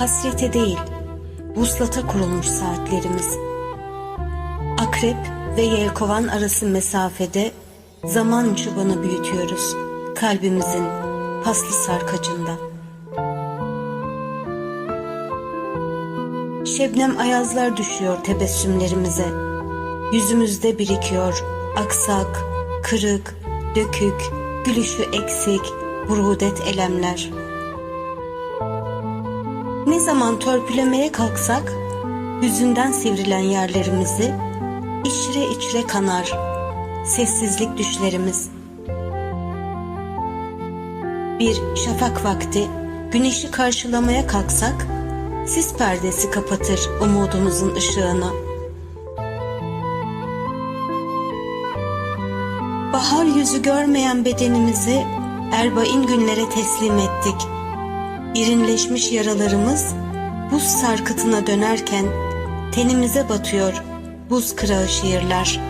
Hasrete değil, vuslata kurulmuş saatlerimiz. Akrep ve yelkovan arası mesafede zaman çubanı büyütüyoruz kalbimizin paslı sarkacında. Şebnem ayazlar düşüyor tebessümlerimize. Yüzümüzde birikiyor aksak, kırık, dökük, gülüşü eksik, burudet elemler. Ne zaman törpülemeye kalksak, hüzünden sivrilen yerlerimizi içre içre kanar, sessizlik düşlerimiz. Bir şafak vakti güneşi karşılamaya kalksak, sis perdesi kapatır umudumuzun ışığını. Bahar yüzü görmeyen bedenimizi erbain günlere teslim ettik. İrinleşmiş yaralarımız buz sarkıtına dönerken tenimize batıyor buz kırağı şiirler.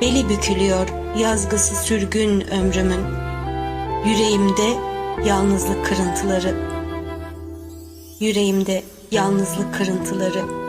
Beli bükülüyor yazgısı sürgün ömrümün. Yüreğimde yalnızlık kırıntıları. Yüreğimde yalnızlık kırıntıları.